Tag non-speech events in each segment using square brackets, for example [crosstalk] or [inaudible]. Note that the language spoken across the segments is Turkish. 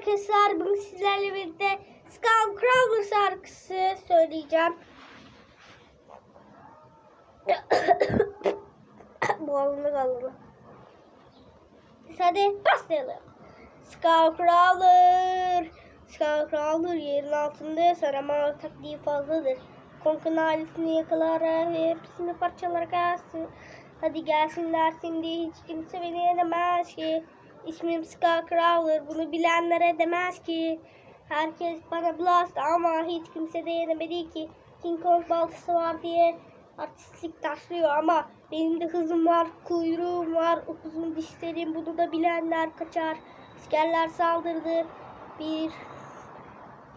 arkadaşlar. Bugün sizlerle birlikte Skullcrawler şarkısı söyleyeceğim. [coughs] Boğazımda kaldı. Biz hadi başlayalım. Skullcrawler. Skullcrawler yerin altında ama taktiği fazladır. Konkun ailesini yakalar ve hepsini parçalar gelsin. Hadi gelsinler şimdi hiç kimse beni yenemez ki. İsmim Skullcrawler bunu bilenlere demez ki. Herkes bana blast ama hiç kimse de yenemedi ki. King Kong baltası var diye artistlik taşlıyor ama benim de hızım var, kuyruğum var, uzun dişlerim bunu da bilenler kaçar. Askerler saldırdı. Bir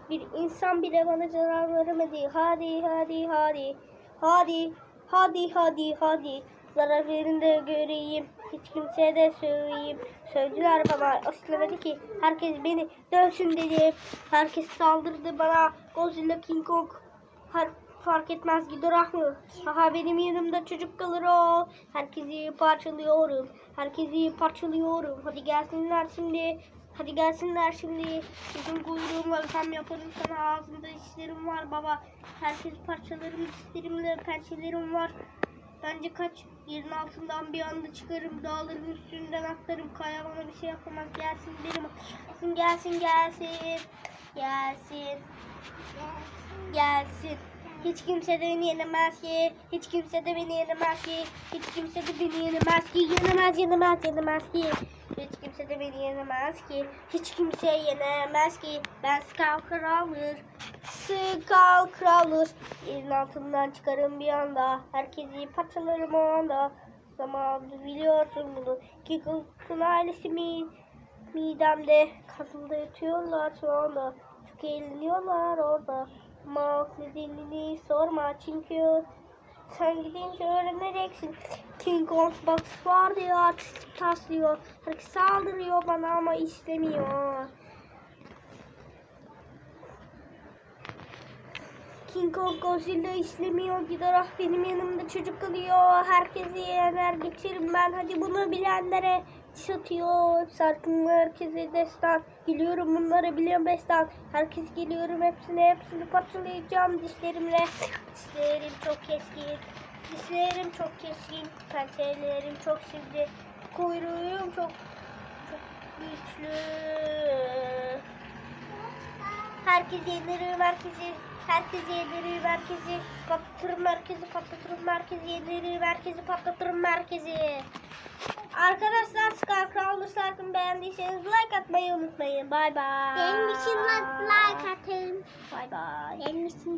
bir insan bile bana zarar veremedi. Hadi hadi hadi. Hadi hadi hadi hadi. Zarar verin de göreyim. Hiç kimseye de söyleyeyim. Söylediler bana aslemedi ki. Herkes beni dövsün dedi. Herkes saldırdı bana. Godzilla King Kong. Her, fark etmez Ghidorah mı? Aha benim yanımda çocuk kalır o. Herkesi parçalıyorum. Herkesi parçalıyorum. Hadi gelsinler şimdi. Hadi gelsinler şimdi. Bizim kuyruğum. Tam yaparım sana ağzımda dişlerim var baba. Herkes parçalarım dişlerimle pençelerim var. Bence kaç yerin altından bir anda çıkarım dağların üstünden atlarım kaya bana bir şey yapamaz gelsin benim. Gelsin gelsin gelsin. Gelsin. Gelsin. Hiç kimse de beni yenemez ki. Hiç kimse de beni yenemez ki. Hiç kimse de beni yenemez ki. Yenemez yenemez yenemez ki. Hiç kimse de beni yenemez ki. Hiç kimse yenemez ki. Ben Skullcrawler Skullcrawler yerin altından çıkarım bir anda. Herkesi parçalarım o anda. Zaman biliyorsun bunu. Kukun ailesi mi? Midemde kanımda yatıyorlar şu anda çok eğleniyorlar orada. Ama nedenini sorma çünkü sen gidince öğreneceksin. King Kong Box var diyor taslıyor. Herkes saldırıyor bana ama istemiyor. King Kong Godzilla istemiyor. Ghidorah benim yanımda çocuk kalıyor. Herkesi yener geçerim ben. Hadi bunu bilenlere diş atıyor. Sarkın herkese destan. Geliyorum bunlara biliyorum destan. Herkes geliyorum hepsine hepsini parçalayacağım dişlerimle. Dişlerim çok keskin. Dişlerim çok keskin. Pençelerim çok sivri. Kuyruğum çok çok güçlü. Herkes yedirir merkezi. Herkes yedirir merkezi. Patlatırım merkezi. Patlatırım merkezi. Yedirir merkezi. Patlatırım merkezi. Arkadaşlar Skullcrawler şarkımı beğendiyseniz like atmayı unutmayın. Bay bay. Benim için like atın. Bay bay. Benim için